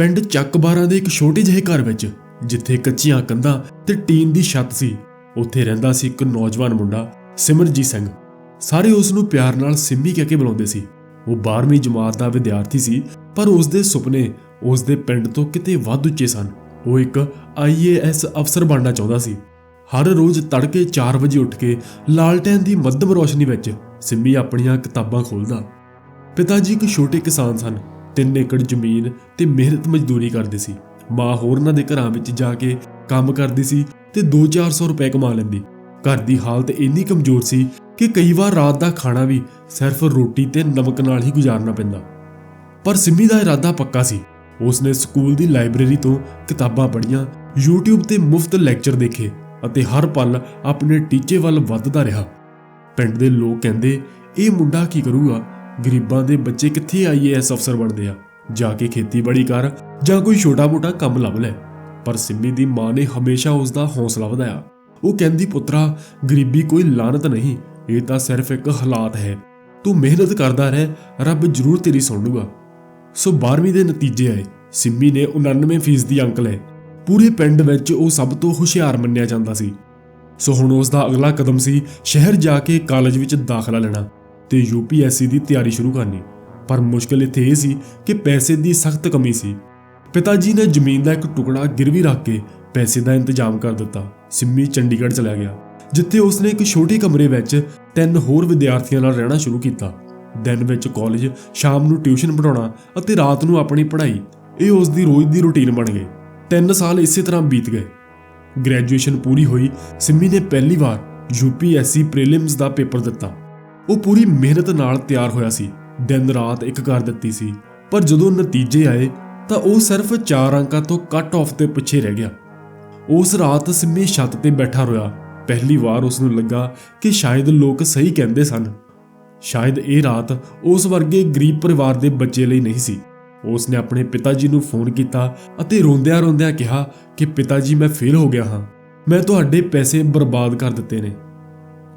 ਪਿੰਡ ਚੱਕਬਾਰਾਂ ਦੇ ਇੱਕ ਛੋਟੇ ਜਿਹੇ ਘਰ ਵਿੱਚ, ਜਿੱਥੇ ਕੱਚੀਆਂ ਕੰਧਾਂ ਤੇ ਟੀਨ ਦੀ ਛੱਤ ਸੀ, ਉੱਥੇ ਰਹਿੰਦਾ ਸੀ ਇੱਕ ਨੌਜਵਾਨ ਮੁੰਡਾ ਸਿਮਰਜੀਤ ਸਿੰਘ। ਸਾਰੇ ਉਸ ਨੂੰ ਪਿਆਰ ਨਾਲ ਸਿੰਮੀ ਕਹਿ ਕੇ ਬੁਲਾਉਂਦੇ ਸੀ। ਉਹ 12ਵੀਂ ਜਮਾਤ ਦਾ ਵਿਦਿਆਰਥੀ ਸੀ, ਪਰ ਉਸ ਦੇ ਸੁਪਨੇ ਉਸ ਦੇ ਪਿੰਡ ਤੋਂ ਕਿਤੇ ਵੱਧ ਉੱਚੇ ਸਨ। ਉਹ ਇੱਕ ਆਈਏਐਸ ਅਫਸਰ ਬਣਨਾ ਚਾਹੁੰਦਾ ਸੀ। ਹਰ ਰੋਜ਼ ਤੜਕੇ 4 ਵਜੇ ਉੱਠ ਕੇ ਲਾਲਟੈਨ ਦੀ ਮੱਧਮ ਰੋਸ਼ਨੀ ਵਿੱਚ ਸਿੰਮੀ ਆਪਣੀਆਂ ਕਿਤਾਬਾਂ ਖੋਲਦਾ ਪਿਤਾ ਜੀ ਇੱਕ ਛੋਟੇ ਕਿਸਾਨ ਸਨ। 3 ਏਕੜ ਜ਼ਮੀਨ ਤੇ ਮਿਹਨਤ ਮਜ਼ਦੂਰੀ ਕਰਦੇ ਸੀ। ਮਾਂ ਹੋਰਨਾਂ ਦੇ ਘਰਾਂ ਵਿੱਚ ਜਾ ਕੇ ਕੰਮ ਕਰਦੀ ਸੀ ਤੇ 2-400 ਰੁਪਏ ਕਮਾ ਲੈਂਦੀ। ਘਰ ਦੀ ਹਾਲਤ ਇੰਨੀ ਕਮਜ਼ੋਰ ਸੀ ਕਿ ਕਈ ਵਾਰ ਰਾਤ ਦਾ ਖਾਣਾ ਵੀ ਸਿਰਫ ਰੋਟੀ ਤੇ ਨਮਕ ਨਾਲ ਹੀ ਗੁਜ਼ਾਰਨਾ ਪੈਂਦਾ। ਪਰ ਸਿੰਮੀ ਦਾ ਇਰਾਦਾ ਪੱਕਾ ਸੀ। ਉਸਨੇ ਸਕੂਲ ਦੀ ਲਾਇਬ੍ਰੇਰੀ ਤੋਂ ਕਿਤਾਬਾਂ ਪੜ੍ਹੀਆਂ, YouTube ਤੇ ਮੁਫਤ ਲੈਕਚਰ ਦੇਖੇ ਅਤੇ ਹਰ ਪਲ ਆਪਣੇ ਟੀਚੇ ਵੱਲ ਵੱਧਦਾ ਰਿਹਾ। ਪਿੰਡ ਦੇ ਲੋਕ ਕਹਿੰਦੇ, ਇਹ ਮੁੰਡਾ ਕੀ ਕਰੂਗਾ? ਗਰੀਬਾਂ ਦੇ ਬੱਚੇ ਕਿੱਥੇ ਆਈਏਐਸ ਅਫਸਰ ਬਣਦੇ ਆ? ਜਾ ਕੇ ਖੇਤੀਬਾੜੀ ਕਰ ਜਾਂ ਕੋਈ ਛੋਟਾ-ਮੋਟਾ ਕੰਮ ਲੱਭ ਲੈ। ਪਰ ਸਿੰਮੀ ਦੀ ਮਾਂ ਨੇ ਹਮੇਸ਼ਾ ਉਸ ਦਾ ਹੌਸਲਾ ਵਧਾਇਆ। ਉਹ ਕਹਿੰਦੀ, ਪੁੱਤਰਾ, ਗਰੀਬੀ ਕੋਈ ਲਾਨਤ ਨਹੀਂ, ਇਹ ਤਾਂ ਸਿਰਫ ਇੱਕ ਹਾਲਾਤ ਹੈ। ਤੂੰ ਮਿਹਨਤ ਕਰਦਾ ਰਹਿ, ਰੱਬ ਜ਼ਰੂਰ ਤੇਰੀ ਸੁਣੂਗਾ ਸੋ 12ਵੀਂ ਦੇ ਨਤੀਜੇ ਆਏ। ਸਿੰਮੀ ਨੇ 99% ਦੀ ਅੰਕ ਲਏ। ਪੂਰੇ ਪਿੰਡ ਵਿੱਚ ਉਹ ਸਭ ਤੋਂ ਹੁਸ਼ਿਆਰ ਮੰਨਿਆ ਜਾਂਦਾ ਸੀ। ਸੋ ਹੁਣ ਉਸ ਦਾ ਅਗਲਾ ਕਦਮ ਸੀ ਸ਼ਹਿਰ ਜਾ ਕੇ ਕਾਲਜ ਵਿੱਚ ਦਾਖਲਾ ਲੈਣਾ। ਤੇ ਯੂਪੀਐਸਸੀ ਦੀ ਤਿਆਰੀ ਸ਼ੁਰੂ ਕਰਨੀ। ਪਰ ਮੁਸ਼ਕਲ ਇੱਥੇ ਇਹ ਸੀ ਕਿ ਪੈਸੇ ਦੀ ਸਖਤ ਕਮੀ ਸੀ। ਪਿਤਾ ਜੀ ਨੇ ਜ਼ਮੀਨ ਦਾ ਇੱਕ ਟੁਕੜਾ ਗਿਰਵੀ ਰੱਖ ਕੇ ਪੈਸੇ ਦਾ ਇੰਤਜ਼ਾਮ ਕਰ ਦਿੱਤਾ। ਸਿੰਮੀ ਚੰਡੀਗੜ੍ਹ ਚਲਾ ਗਿਆ, ਜਿੱਥੇ ਉਸਨੇ ਇੱਕ ਛੋਟੇ ਕਮਰੇ ਵਿੱਚ ਤਿੰਨ ਹੋਰ ਵਿਦਿਆਰਥੀਆਂ ਨਾਲ ਰਹਿਣਾ ਸ਼ੁਰੂ ਕੀਤਾ। ਦਿਨ ਵਿੱਚ ਕਾਲਜ ਸ਼ਾਮ ਨੂੰ ਟਿਊਸ਼ਨ ਪੜਾਉਣਾ ਅਤੇ ਰਾਤ ਨੂੰ ਆਪਣੀ ਪੜ੍ਹਾਈ, ਇਹ ਉਸ ਦੀ ਰੋਜ਼ ਦੀ ਰੁਟੀਨ ਬਣ ਗਈ। ਤਿੰਨ ਸਾਲ ਇਸੇ ਤਰ੍ਹਾਂ ਬੀਤ ਗਏ। ਗ੍ਰੈਜੂਏਸ਼ਨ ਪੂਰੀ ਹੋਈ, ਸਿੰਮੀ ਨੇ ਪਹਿਲੀ ਵਾਰ ਯੂਪੀਐਸਸੀ ਪ੍ਰੀਲਿਮਸ ਦਾ ਪੇਪਰ ਦਿੱਤਾ। ਉਹ ਪੂਰੀ ਮਿਹਨਤ ਨਾਲ ਤਿਆਰ ਹੋਇਆ ਸੀ। ਦਿਨ ਰਾਤ ਇੱਕ ਕਰ ਦਿੱਤੀ ਸੀ। ਪਰ ਜਦੋਂ ਨਤੀਜੇ ਆਏ, ਤਾਂ ਉਹ ਸਿਰਫ 4 ਅੰਕਾਂ ਤੋਂ ਕੱਟ ਆਫ ਤੇ ਪਿੱਛੇ ਰਹਿ ਗਿਆ। ਉਸ ਰਾਤ ਸਿੰਮੀ ਛੱਤ ਤੇ ਬੈਠਾ ਰੋਇਆ ਪਹਿਲੀ ਵਾਰ ਉਸ ਨੂੰ ਲੱਗਾ ਕਿ ਸ਼ਾਇਦ ਲੋਕ ਸਹੀ ਕਹਿੰਦੇ ਸਨ। ਸ਼ਾਇਦ ਇਹ ਰਾਤ ਉਸ ਵਰਗੇ ਗਰੀਬ ਪਰਿਵਾਰ ਦੇ ਬੱਚੇ ਲਈ ਨਹੀਂ ਸੀ। ਉਸ ਨੇ ਆਪਣੇ ਪਿਤਾ ਜੀ ਨੂੰ ਫੋਨ ਕੀਤਾ ਅਤੇ ਰੋਂਦਿਆਂ-ਰੋਂਦਿਆਂ ਕਿਹਾ ਕਿ ਪਿਤਾ ਜੀ ਮੈਂ ਫੇਲ ਹੋ ਗਿਆ ਹਾਂ। ਮੈਂ ਤੁਹਾਡੇ ਪੈਸੇ ਬਰਬਾਦ ਕਰ ਦਿੱਤੇ ਨੇ।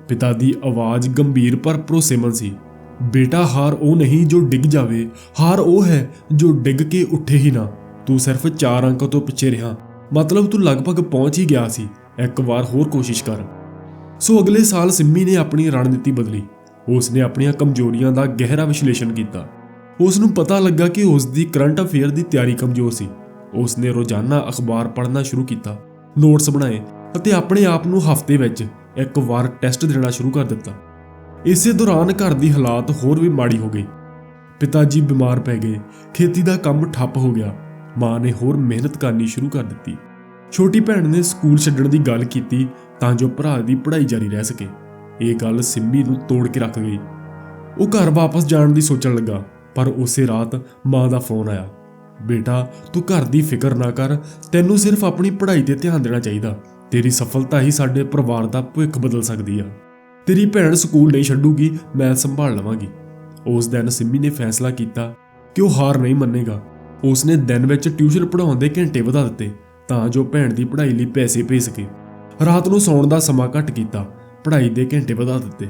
ਪਿਤਾ ਦੀ ਆਵਾਜ਼ ਗੰਭੀਰ ਪਰ ਭਰੋਸੇਮੰਦ ਸੀ। ਬੇਟਾ, ਹਾਰ ਉਹ ਨਹੀਂ ਜੋ ਡਿੱਗ ਜਾਵੇ, ਹਾਰ ਉਹ ਹੈ ਜੋ ਡਿੱਗ ਕੇ ਉੱਠੇ ਹੀ ਨਾ। ਤੂੰ ਸਿਰਫ 4 ਅੰਕਾਂ ਤੋਂ ਪਿੱਛੇ ਰਿਹਾ। ਮਤਲਬ ਤੂੰ ਲਗਭਗ ਪਹੁੰਚ ਹੀ ਗਿਆ ਸੀ। ਇੱਕ ਵਾਰ ਹੋਰ ਕੋਸ਼ਿਸ਼ ਕਰ। ਸੋ ਅਗਲੇ ਸਾਲ ਸਿੰਮੀ ਨੇ ਆਪਣੀ ਰਣਨੀਤੀ ਬਦਲੀ। ਉਸ ਨੇ ਆਪਣੀਆਂ ਕਮਜ਼ੋਰੀਆਂ ਦਾ ਗਹਿਰਾ ਵਿਸ਼ਲੇਸ਼ਣ ਕੀਤਾ। ਉਸ ਨੂੰ ਪਤਾ ਲੱਗਾ ਕਿ ਉਸ ਦੀ ਕਰੰਟ ਅਫੇਅਰ ਦੀ ਤਿਆਰੀ ਕਮਜ਼ੋਰ ਸੀ। ਉਸ ਨੇ ਰੋਜ਼ਾਨਾ ਅਖਬਾਰ ਪੜ੍ਹਨਾ ਸ਼ੁਰੂ ਕੀਤਾ, ਨੋਟਸ ਬਣਾਏ ਅਤੇ ਆਪਣੇ ਆਪ ਨੂੰ ਹਫ਼ਤੇ ਵਿੱਚ ਇੱਕ ਵਾਰ ਟੈਸਟ ਦੇਣਾ ਸ਼ੁਰੂ ਕਰ ਦਿੱਤਾ। ਇਸੇ ਦੌਰਾਨ ਘਰ ਦੀ ਹਾਲਾਤ ਹੋਰ ਵੀ ਮਾੜੀ ਹੋ ਗਈ। ਪਿਤਾ ਜੀ ਬਿਮਾਰ ਪੈ ਗਏ। ਖੇਤੀ ਦਾ ਕੰਮ ਠੱਪ ਹੋ ਗਿਆ। ਮਾਂ ਨੇ ਹੋਰ ਮਿਹਨਤ ਕਰਨੀ ਸ਼ੁਰੂ ਕਰ ਦਿੱਤੀ। ਛੋਟੀ ਭੈਣ ਨੇ ਸਕੂਲ ਛੱਡਣ ਦੀ ਗੱਲ ਕੀਤੀ ਤਾਂ ਜੋ ਭਰਾ ਦੀ ਪੜ੍ਹਾਈ ਜਾਰੀ ਰਹਿ ਸਕੇ। ਇਹ ਗੱਲ ਸਿੰਮੀ ਨੂੰ ਤੋੜ ਕੇ ਰੱਖ ਗਈ। ਉਹ ਘਰ ਵਾਪਸ ਜਾਣ ਦੀ ਸੋਚਣ ਲੱਗਾ, ਪਰ ਉਸੇ ਰਾਤ ਮਾਂ ਦਾ ਫੋਨ ਆਇਆ। ਬੇਟਾ, ਤੂੰ ਘਰ ਦੀ ਫਿਕਰ ਨਾ ਕਰ। ਤੈਨੂੰ ਸਿਰਫ ਆਪਣੀ ਪੜ੍ਹਾਈ ਤੇ ਧਿਆਨ ਦੇਣਾ ਚਾਹੀਦਾ। ਤੇਰੀ ਸਫਲਤਾ ਹੀ ਸਾਡੇ ਪਰਿਵਾਰ ਦਾ ਭਵਿੱਖ ਬਦਲ ਸਕਦੀ ਆ। ਤੇਰੀ ਭੈਣ ਸਕੂਲ ਨਹੀਂ ਛੱਡੂਗੀ, ਮੈਂ ਸੰਭਾਲ ਲਵਾਂਗੀ। ਉਸ ਦਿਨ ਸਿੰਮੀ ਨੇ ਫੈਸਲਾ ਕੀਤਾ ਕਿ ਉਹ ਹਾਰ ਨਹੀਂ ਮੰਨੇਗਾ। ਉਸ ਨੇ ਦਿਨ ਵਿੱਚ ਟਿਊਸ਼ਨ ਪੜ੍ਹਾਉਣ ਦੇ ਘੰਟੇ ਵਧਾ ਦਿੱਤੇ ਤਾਂ ਜੋ ਭੈਣ ਦੀ ਪੜ੍ਹਾਈ ਲਈ ਪੈਸੇ ਭੇਜ ਸਕੇ। ਰਾਤ ਨੂੰ ਸੌਣ ਦਾ ਸਮਾਂ ਘੱਟ ਕੀਤਾ, ਪੜ੍ਹਾਈ ਦੇ ਘੰਟੇ ਵਧਾ ਦਿੱਤੇ।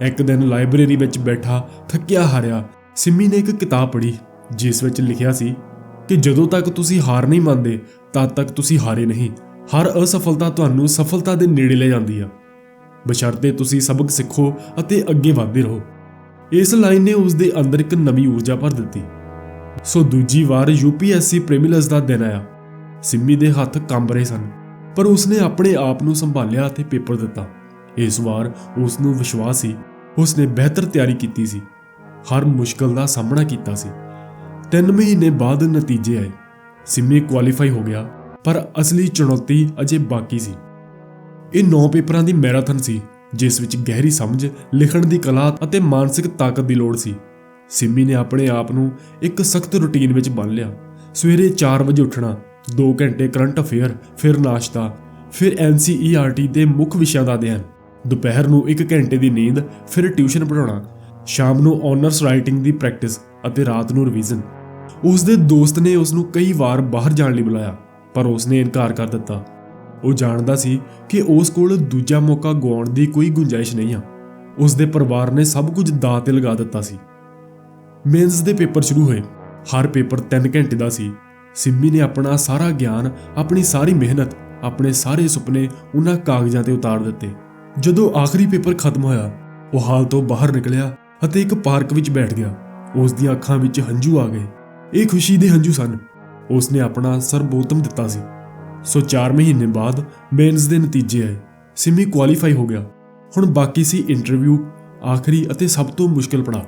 ਇੱਕ ਦਿਨ ਲਾਇਬ੍ਰੇਰੀ ਵਿੱਚ ਬੈਠਾ, ਥੱਕਿਆ ਹਾਰਿਆ, ਸਿੰਮੀ ਨੇ ਇੱਕ ਕਿਤਾਬ ਪੜ੍ਹੀ, ਜਿਸ ਵਿੱਚ ਲਿਖਿਆ ਸੀ ਕਿ ਜਦੋਂ ਤੱਕ ਤੁਸੀਂ ਹਾਰ ਨਹੀਂ ਮੰਨਦੇ, ਤਦ ਤੱਕ ਤੁਸੀਂ ਹਾਰੇ ਨਹੀਂ। ਹਰ ਅਸਫਲਤਾ ਤੁਹਾਨੂੰ ਸਫਲਤਾ ਦੇ ਨੇੜੇ ਲੈ ਜਾਂਦੀ ਆ। ਬਸ਼ਰਤੇ ਤੁਸੀਂ ਸਬਕ ਸਿੱਖੋ ਅਤੇ ਅੱਗੇ ਵਧਦੇ ਰਹੋ। ਇਸ ਲਾਈਨ ਨੇ ਉਸ ਦੇ ਅੰਦਰ ਇੱਕ ਨਵੀਂ ਊਰਜਾ ਭਰ ਦਿੱਤੀ। ਸੋ ਦੂਜੀ ਵਾਰ ਯੂਪੀਐਸਸੀ ਪ੍ਰੇਮਿਲਸ ਦਾ ਦਿਨ ਆਇਆ। ਸਿੰਮੀ ਦੇ ਹੱਥ ਕੰਬ ਰਹੇ ਸਨ, ਪਰ ਉਸਨੇ ਆਪਣੇ ਆਪ ਨੂੰ ਸੰਭਾਲਿਆ ਅਤੇ ਪੇਪਰ ਦਿੱਤਾ। ਇਸ ਵਾਰ ਉਸ ਨੂੰ ਵਿਸ਼ਵਾਸ ਸੀ, ਉਸਨੇ ਬਿਹਤਰ ਤਿਆਰੀ ਕੀਤੀ ਸੀ। ਹਰ ਮੁਸ਼ਕਲ ਦਾ ਸਾਹਮਣਾ ਕੀਤਾ ਸੀ। 3 ਮਹੀਨੇ ਬਾਅਦ ਨਤੀਜੇ ਆਏ। ਸਿੰਮੀ ਕੁਆਲੀਫਾਈ ਹੋ ਗਿਆ। ਪਰ ਅਸਲੀ ਚੁਣੌਤੀ ਅਜੇ ਬਾਕੀ ਸੀ। ਇਹ 9 ਪੇਪਰਾਂ ਦੀ ਮੈਰਾਥਨ ਸੀ, ਜਿਸ ਵਿੱਚ ਗਹਿਰੀ ਸਮਝ, ਲਿਖਣ ਦੀ ਕਲਾ ਅਤੇ ਮਾਨਸਿਕ ਤਾਕਤ ਦੀ ਲੋੜ ਸੀ। ਸਿੰਮੀ ਨੇ ਆਪਣੇ ਆਪ ਨੂੰ ਇੱਕ ਸਖਤ ਰੁਟੀਨ ਵਿੱਚ ਬੰਨ ਲਿਆ। ਸਵੇਰੇ 4 ਵਜੇ ਉੱਠਣਾ 2 ਘੰਟੇ ਕਰੰਟ ਅਫੇਅਰ, ਫਿਰ ਨਾਸ਼ਤਾ, ਫਿਰ NCERT ਦੇ ਮੁੱਖ ਵਿਸ਼ਿਆਂ ਦਾ ਅਧਿਐਨ, ਦੁਪਹਿਰ ਨੂੰ 1 ਘੰਟੇ ਦੀ ਨੀਂਦ, ਫਿਰ ਟਿਊਸ਼ਨ ਪੜ੍ਹਾਉਣਾ, ਸ਼ਾਮ ਨੂੰ ਆਨਰਸ ਰਾਈਟਿੰਗ ਦੀ ਪ੍ਰੈਕਟਿਸ ਅਤੇ ਰਾਤ ਨੂੰ ਰਿਵੀਜ਼ਨ। ਉਸ ਦੇ ਦੋਸਤ ਨੇ ਉਸ ਨੂੰ ਕਈ ਵਾਰ ਬਾਹਰ ਜਾਣ ਲਈ ਬੁਲਾਇਆ। ਪਰ ਉਸਨੇ ਇਨਕਾਰ ਕਰ ਦਿੱਤਾ। ਉਹ ਜਾਣਦਾ ਸੀ ਕਿ ਉਸ ਕੋਲ ਦੂਜਾ ਮੌਕਾ ਗਵਾਉਣ ਦੀ ਕੋਈ ਗੁੰਜਾਇਸ਼ ਨਹੀਂ ਆ। ਉਸ ਦੇ ਪਰਿਵਾਰ ਨੇ ਸਭ ਕੁਝ ਦਾਅ ਤੇ ਲਗਾ ਦਿੱਤਾ ਸੀ। ਮੇਨਸ ਦੇ ਪੇਪਰ ਸ਼ੁਰੂ ਹੋਏ। ਹਰ ਪੇਪਰ 3 ਘੰਟੇ ਦਾ ਸੀ। ਸਿੰਮੀ ਨੇ ਆਪਣਾ ਸਾਰਾ ਗਿਆਨ, ਆਪਣੀ ਸਾਰੀ ਮਿਹਨਤ, ਆਪਣੇ ਸਾਰੇ ਸੁਪਨੇ ਉਹਨਾਂ ਕਾਗਜ਼ਾਂ ਤੇ ਉਤਾਰ ਦਿੱਤੇ। ਜਦੋਂ ਆਖਰੀ ਪੇਪਰ ਖਤਮ ਹੋਇਆ, ਉਹ ਹਾਲ ਤੋਂ ਬਾਹਰ ਨਿਕਲਿਆ ਅਤੇ ਇੱਕ ਪਾਰਕ ਵਿੱਚ ਬੈਠ ਗਿਆ। ਉਸ ਦੀਆਂ ਅੱਖਾਂ ਵਿੱਚ ਹੰਝੂ ਆ ਗਏ। ਇਹ ਖੁਸ਼ੀ ਦੇ ਹੰਝੂ ਸਨ। ਉਸ ਨੇ ਆਪਣਾ ਸਰਬੋਤਮ ਦਿੱਤਾ ਸੀ। ਸੋ 4 ਮਹੀਨੇ ਬਾਅਦ ਮੇਨਸ ਦੇ ਨਤੀਜੇ ਆਏ। ਸਿੰਮੀ ਕੁਆਲੀਫਾਈ ਹੋ ਗਿਆ। ਹੁਣ ਬਾਕੀ ਸੀ ਇੰਟਰਵਿਊ, ਆਖਰੀ ਅਤੇ ਸਭ ਤੋਂ ਮੁਸ਼ਕਲ ਪੜਾਅ।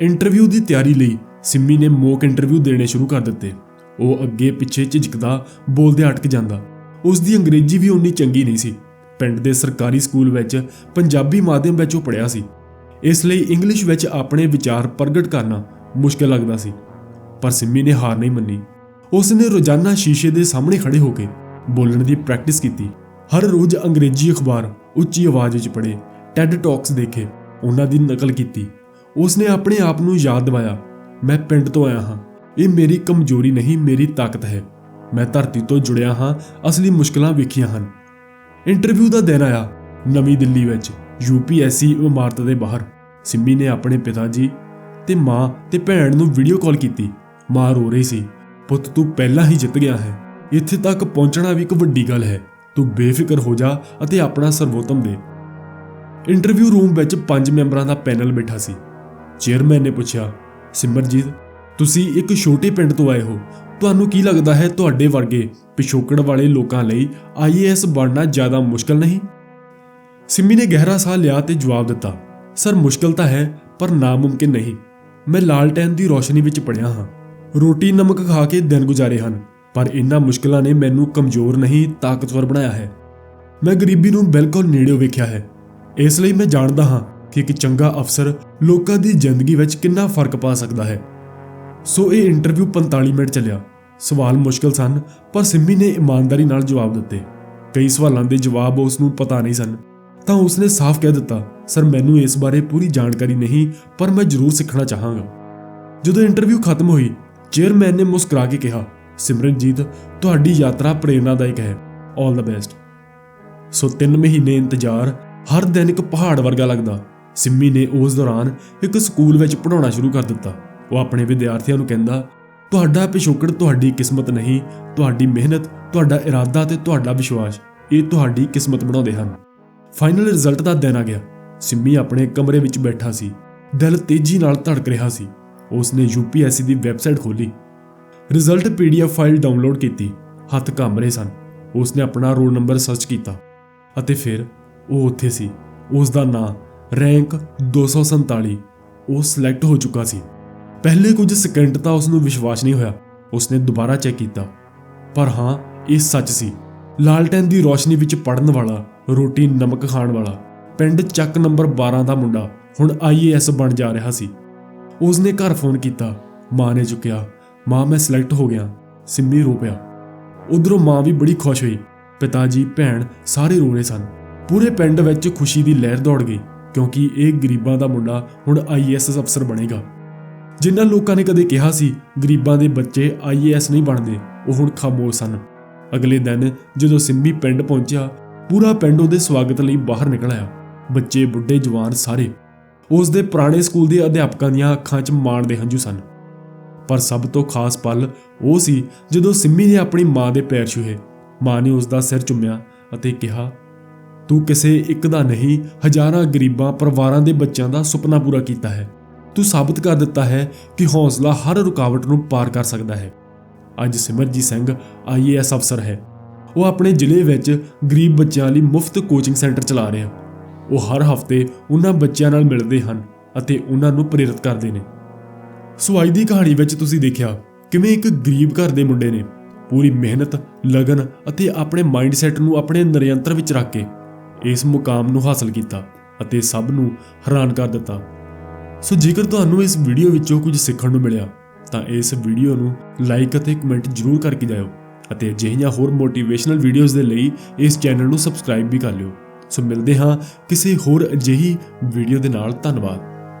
ਇੰਟਰਵਿਊ ਦੀ ਤਿਆਰੀ ਲਈ ਸਿੰਮੀ ਨੇ ਮੌਕ ਇੰਟਰਵਿਊ ਦੇਣੇ ਸ਼ੁਰੂ ਕਰ ਦਿੱਤੇ। ਉਹ ਅੱਗੇ ਪਿੱਛੇ ਝਿਜਕਦਾ ਬੋਲਦੇ ਅਟਕ ਜਾਂਦਾ। ਉਸ ਦੀ ਅੰਗਰੇਜ਼ੀ ਵੀ ਉਨੀ ਚੰਗੀ ਨਹੀਂ ਸੀ। ਪਿੰਡ ਦੇ ਸਰਕਾਰੀ ਸਕੂਲ ਵਿੱਚ ਪੰਜਾਬੀ ਮਾਧਿਅਮ ਵਿੱਚ ਉਹ ਪੜ੍ਹਿਆ ਸੀ। ਇਸ ਲਈ ਇੰਗਲਿਸ਼ ਵਿੱਚ ਆਪਣੇ ਵਿਚਾਰ ਪ੍ਰਗਟ ਕਰਨਾ ਮੁਸ਼ਕਲ ਲੱਗਦਾ ਸੀ। ਪਰ ਸਿੰਮੀ ਨੇ ਹਾਰ ਨਹੀਂ ਮੰਨੀ। ਉਸ ਨੇ ਰੋਜ਼ਾਨਾ ਸ਼ੀਸ਼ੇ ਦੇ ਸਾਹਮਣੇ ਖੜੇ ਹੋ ਕੇ ਬੋਲਣ ਦੀ ਪ੍ਰੈਕਟਿਸ ਕੀਤੀ। ਹਰ ਰੋਜ਼ ਅੰਗਰੇਜ਼ੀ ਅਖਬਾਰ ਉੱਚੀ ਆਵਾਜ਼ ਵਿੱਚ ਪੜ੍ਹੇ ਟੈਡ ਟਾਕਸ ਦੇਖੇ, ਉਹਨਾਂ ਦੀ ਨਕਲ ਕੀਤੀ। ਉਸ ਨੇ ਆਪਣੇ ਆਪ ਨੂੰ ਯਾਦ ਦਿਵਾਇਆ, ਮੈਂ ਪਿੰਡ ਤੋਂ ਆਇਆ ਹਾਂ। ਇਹ ਮੇਰੀ ਕਮਜ਼ੋਰੀ ਨਹੀਂ, ਮੇਰੀ ਤਾਕਤ ਹੈ। ਮੈਂ ਧਰਤੀ ਤੋਂ ਜੁੜਿਆ ਹਾਂ, ਅਸਲੀ ਮੁਸ਼ਕਲਾਂ ਵੇਖੀਆਂ ਹਨ। ਇੰਟਰਵਿਊ ਦਾ ਦਿਨ ਆਇਆ ਨਵੀਂ ਦਿੱਲੀ ਵਿੱਚ ਯੂਪੀਐਸਸੀ ਇਮਾਰਤ ਦੇ ਬਾਹਰ। ਸਿੰਮੀ ਨੇ ਆਪਣੇ ਪਿਤਾ ਜੀ ਤੇ ਮਾਂ ਤੇ ਭੈਣ ਨੂੰ ਵੀਡੀਓ ਕਾਲ ਕੀਤੀ। ਮਾਂ ਰੋ ਰਹੀ ਸੀ। ਪੁੱਤ ਤੂੰ ਪਹਿਲਾਂ ਹੀ ਜਿੱਤ ਗਿਆ ਹੈ। ਇੱਥੇ ਤੱਕ ਪਹੁੰਚਣਾ ਵੀ ਇੱਕ ਵੱਡੀ ਗੱਲ ਹੈ। ਤੂੰ ਬੇਫਿਕਰ ਹੋ ਜਾ ਅਤੇ ਆਪਣਾ ਸਰਵੋਤਮ ਦੇ। ਇੰਟਰਵਿਊ ਰੂਮ ਵਿੱਚ ਪੰਜ ਮੈਂਬਰਾਂ ਦਾ ਪੈਨਲ ਬੈਠਾ ਸੀ। ਚੇਅਰਮੈਨ ਨੇ ਪੁੱਛਿਆ, ਸਿਮਰਜੀਤ, ਤੁਸੀਂ ਇੱਕ ਛੋਟੇ ਪਿੰਡ ਤੋਂ ਆਏ ਹੋ। ਤੁਹਾਨੂੰ ਕੀ ਲੱਗਦਾ ਹੈ ਤੁਹਾਡੇ ਵਰਗੇ ਪਿਛੋਕੜ ਵਾਲੇ ਲੋਕਾਂ ਲਈ ਆਈਏਐਸ ਬਣਨਾ ਜ਼ਿਆਦਾ ਮੁਸ਼ਕਲ ਨਹੀਂ? ਸਿੰਮੀ ਨੇ ਗਹਿਰਾ ਸਾਹ ਲਿਆ ਤੇ ਜਵਾਬ ਦਿੱਤਾ, ਸਰ, ਮੁਸ਼ਕਲ ਤਾਂ ਹੈ, ਪਰ ਨਾਮੁਮਕਿਨ ਨਹੀਂ। ਮੈਂ ਲਾਲਟੈਨ ਦੀ ਰੋਸ਼ਨੀ ਵਿੱਚ ਪੜਿਆ ਹਾਂ। ਰੋਟੀ ਨਮਕ ਖਾ ਕੇ ਦਿਨ ਗੁਜ਼ਾਰੇ ਹਨ, ਪਰ ਇਨ੍ਹਾਂ ਮੁਸ਼ਕਲਾਂ ਨੇ ਮੈਨੂੰ ਕਮਜ਼ੋਰ ਨਹੀਂ, ਤਾਕਤਵਰ ਬਣਾਇਆ ਹੈ। ਮੈਂ ਗਰੀਬੀ ਨੂੰ ਬਿਲਕੁਲ ਨੇੜਿਓਂ ਵੇਖਿਆ ਹੈ। ਇਸ ਲਈ ਮੈਂ ਜਾਣਦਾ ਹਾਂ ਕਿ ਇੱਕ ਚੰਗਾ ਅਫਸਰ ਲੋਕਾਂ ਦੀ ਜ਼ਿੰਦਗੀ ਵਿੱਚ ਕਿੰਨਾ ਫ਼ਰਕ ਪਾ ਸਕਦਾ ਹੈ। ਸੋ ਇਹ ਇੰਟਰਵਿਊ 45 ਮਿੰਟ ਚੱਲਿਆ। ਸਵਾਲ ਮੁਸ਼ਕਲ ਸਨ, ਪਰ ਸਿੰਮੀ ਨੇ ਇਮਾਨਦਾਰੀ ਨਾਲ ਜਵਾਬ ਦਿੱਤੇ। ਕਈ ਸਵਾਲਾਂ ਦੇ ਜਵਾਬ ਉਸ ਨੂੰ ਪਤਾ ਨਹੀਂ ਸਨ, ਤਾਂ ਉਸਨੇ ਸਾਫ਼ ਕਹਿ ਦਿੱਤਾ, ਸਰ, ਮੈਨੂੰ ਇਸ ਬਾਰੇ ਪੂਰੀ ਜਾਣਕਾਰੀ ਨਹੀਂ, ਪਰ ਮੈਂ ਜ਼ਰੂਰ ਸਿੱਖਣਾ ਚਾਹਾਂਗਾ। ਜਦੋਂ ਇੰਟਰਵਿਊ ਖਤਮ ਹੋਈ ਚੇਅਰਮੈਨ ਨੇ ਮੁਸਕਰਾ ਕੇ ਕਿਹਾ, ਸਿਮਰਨਜੀਤ, ਤੁਹਾਡੀ ਯਾਤਰਾ ਪ੍ਰੇਰਨਾਦਾਇਕ ਹੈ। 올 ਦਾ ਬੈਸਟ ਸੋ 3 ਮਹੀਨੇ ਇੰਤਜ਼ਾਰ, ਹਰ ਦਿਨ ਇੱਕ ਪਹਾੜ ਵਰਗਾ ਲੱਗਦਾ। ਸਿੰਮੀ ਨੇ ਉਸ ਦੌਰਾਨ ਇੱਕ ਸਕੂਲ ਵਿੱਚ ਪੜਾਉਣਾ ਸ਼ੁਰੂ ਕਰ ਦਿੱਤਾ। ਉਹ ਆਪਣੇ ਵਿਦਿਆਰਥੀਆਂ ਨੂੰ ਕਹਿੰਦਾ, ਤੁਹਾਡਾ ਪਿਛੋਕੜ ਤੁਹਾਡੀ ਕਿਸਮਤ ਨਹੀਂ, ਤੁਹਾਡੀ ਮਿਹਨਤ, ਤੁਹਾਡਾ ਇਰਾਦਾ ਤੇ ਤੁਹਾਡਾ ਵਿਸ਼ਵਾਸ, ਇਹ ਤੁਹਾਡੀ ਕਿਸਮਤ ਬਣਾਉਂਦੇ ਹਨ। ਫਾਈਨਲ ਰਿਜ਼ਲਟ ਦਾ ਦਿਨ ਆ ਗਿਆ। ਸਿੰਮੀ ਆਪਣੇ ਕਮਰੇ ਵਿੱਚ ਬੈਠਾ ਸੀ। ਦਿਲ ਤੇਜ਼ੀ ਨਾਲ ਧੜਕ ਰਿਹਾ ਸੀ। ਉਸ ਨੇ ਯੂਪੀਐਸਸੀ ਦੀ ਵੈਬਸਾਈਟ ਖੋਲੀ ਰਿਜ਼ਲਟ ਪੀਡੀਐਫ ਫਾਈਲ ਡਾਊਨਲੋਡ ਕੀਤੀ। ਹੱਥ ਕੰਬ ਰਹੇ ਸਨ। ਉਸਨੇ ਆਪਣਾ ਰੋਲ ਨੰਬਰ ਸਰਚ ਕੀਤਾ ਅਤੇ ਫਿਰ ਉਹ ਉੱਥੇ ਸੀ। ਉਸ ਦਾ ਨਾਂ ਰੈਂਕ 247 ਉਹ ਸਿਲੈਕਟ ਹੋ ਚੁੱਕਾ ਸੀ। ਪਹਿਲੇ ਕੁਝ ਸਕਿੰਟ ਤਾਂ ਉਸ ਨੂੰ ਵਿਸ਼ਵਾਸ ਨਹੀਂ ਹੋਇਆ। ਉਸਨੇ ਦੁਬਾਰਾ ਚੈੱਕ ਕੀਤਾ। ਪਰ ਹਾਂ, ਇਹ ਸੱਚ ਸੀ। ਲਾਲਟੈਨ ਦੀ ਰੋਸ਼ਨੀ ਵਿੱਚ ਪੜਨ ਵਾਲਾ, ਰੋਟੀ ਨਮਕ ਖਾਣ ਵਾਲਾ, ਪਿੰਡ ਚੱਕ ਨੰਬਰ 12 ਦਾ ਮੁੰਡਾ ਹੁਣ ਆਈਏਐਸ ਬਣ ਜਾ ਰਿਹਾ ਸੀ। ਉਸਨੇ ਘਰ ਫੋਨ ਕੀਤਾ। ਮਾਂ ਨੇ ਚੁੱਕਿਆ। ਮਾਂ ਮੈਂ ਸਿਲੈਕਟ ਹੋ ਗਿਆ। ਸਿੰਮੀ ਰੋ ਪਿਆ। ਉਧਰੋਂ ਮਾਂ ਵੀ ਬੜੀ ਖੁਸ਼ ਹੋਈ। ਪਿਤਾ ਜੀ ਭੈਣ ਸਾਰੇ ਰੋ ਰਹੇ ਸਨ। ਪੂਰੇ ਪਿੰਡ ਵਿੱਚ ਖੁਸ਼ੀ ਦੀ ਲਹਿਰ ਦੌੜ ਗਈ, ਕਿਉਂਕਿ ਇਹ ਗਰੀਬਾਂ ਦਾ ਮੁੰਡਾ ਹੁਣ ਆਈਏਐਸ ਅਫਸਰ ਬਣੇਗਾ। ਜਿਨ੍ਹਾਂ ਲੋਕਾਂ ਨੇ ਕਦੇ ਕਿਹਾ ਸੀ, ਗਰੀਬਾਂ ਦੇ ਬੱਚੇ ਆਈਏਐਸ ਨਹੀਂ ਬਣਦੇ, ਉਹ ਹੁਣ ਖਾਮੋਸ਼ ਸਨ। ਅਗਲੇ ਦਿਨ ਜਦੋਂ ਸਿੰਮੀ ਪਿੰਡ ਪਹੁੰਚਿਆ, ਪੂਰਾ ਪਿੰਡ ਉਹਦੇ ਸਵਾਗਤ ਲਈ ਬਾਹਰ ਨਿਕਲ ਆਇਆ। ਬੱਚੇ, ਬੁੱਢੇ, ਜਵਾਨ ਸਾਰੇ ਉਸ ਦੇ ਪੁਰਾਣੇ ਸਕੂਲ ਦੇ ਅਧਿਆਪਕਾਂ ਦੀਆਂ ਅੱਖਾਂ 'ਚ ਮਾਣ ਦੇ ਹੰਝੂ ਸਨ। ਪਰ ਸਭ ਤੋਂ ਖਾਸ ਪਲ ਉਹ ਸੀ ਜਦੋਂ ਸਿੰਮੀ ਨੇ ਆਪਣੀ ਮਾਂ ਦੇ ਪੈਰ ਛੂਹੇ। ਮਾਂ ਨੇ ਉਸ ਦਾ ਸਿਰ ਚੁੰਮਿਆ ਅਤੇ ਕਿਹਾ, ਤੂੰ ਕਿਸੇ ਇੱਕ ਦਾ ਨਹੀਂ, ਹਜ਼ਾਰਾਂ ਗਰੀਬਾਂ, ਪਰਿਵਾਰਾਂ ਦੇ ਬੱਚਿਆਂ ਦਾ ਸੁਪਨਾ ਪੂਰਾ ਕੀਤਾ ਹੈ। ਤੂੰ ਸਾਬਤ ਕਰ ਦਿੱਤਾ ਹੈ ਕਿ ਹੌਸਲਾ ਹਰ ਰੁਕਾਵਟ ਨੂੰ ਪਾਰ ਕਰ ਸਕਦਾ ਹੈ। ਅੱਜ ਸਿਮਰਜੀਤ ਸਿੰਘ ਆਈਏਐਸ ਅਫਸਰ ਹੈ। ਉਹ ਆਪਣੇ ਜ਼ਿਲ੍ਹੇ ਵਿੱਚ ਗਰੀਬ ਬੱਚਿਆਂ ਲਈ ਮੁਫਤ ਕੋਚਿੰਗ ਸੈਂਟਰ ਚਲਾ ਰਿਹਾ। ਉਹ ਹਰ ਹਫ਼ਤੇ ਉਹਨਾਂ ਬੱਚਿਆਂ ਨਾਲ ਮਿਲਦੇ ਹਨ ਅਤੇ ਉਹਨਾਂ ਨੂੰ ਪ੍ਰੇਰਿਤ ਕਰਦੇ ਨੇ। ਸੋ ਅੱਜ ਦੀ ਕਹਾਣੀ ਵਿੱਚ ਤੁਸੀਂ ਦੇਖਿਆ ਕਿਵੇਂ ਇੱਕ ਗਰੀਬ ਘਰ ਦੇ ਮੁੰਡੇ ਨੇ ਪੂਰੀ ਮਿਹਨਤ, ਲਗਨ ਅਤੇ ਆਪਣੇ ਮਾਈਂਡਸੈਟ ਨੂੰ ਆਪਣੇ ਨਿਰੰਤਰ ਵਿੱਚ ਰੱਖ ਕੇ ਇਸ ਮੁਕਾਮ ਨੂੰ ਹਾਸਲ ਕੀਤਾ ਅਤੇ ਸਭ ਨੂੰ ਹੈਰਾਨ ਕਰ ਦਿੱਤਾ। ਸੋ ਜੇਕਰ ਤੁਹਾਨੂੰ ਇਸ ਵੀਡੀਓ ਵਿੱਚੋਂ ਕੁਝ ਸਿੱਖਣ ਨੂੰ ਮਿਲਿਆ ਤਾਂ ਇਸ ਵੀਡੀਓ ਨੂੰ ਲਾਈਕ ਅਤੇ ਕਮੈਂਟ ਜ਼ਰੂਰ ਕਰਕੇ ਜਾਇਓ ਅਤੇ ਅਜਿਹੀਆਂ ਹੋਰ ਮੋਟੀਵੇਸ਼ਨਲ ਵੀਡੀਓਜ਼ ਦੇ ਲਈ ਇਸ ਚੈਨਲ ਨੂੰ ਸਬਸਕ੍ਰਾਈਬ ਵੀ ਕਰ ਲਿਓ। ਸੋ ਮਿਲਦੇ ਹਾਂ ਕਿਸੇ ਹੋਰ ਅਜਿਹੀ ਵੀਡੀਓ ਦੇ ਨਾਲ। ਧੰਨਵਾਦ।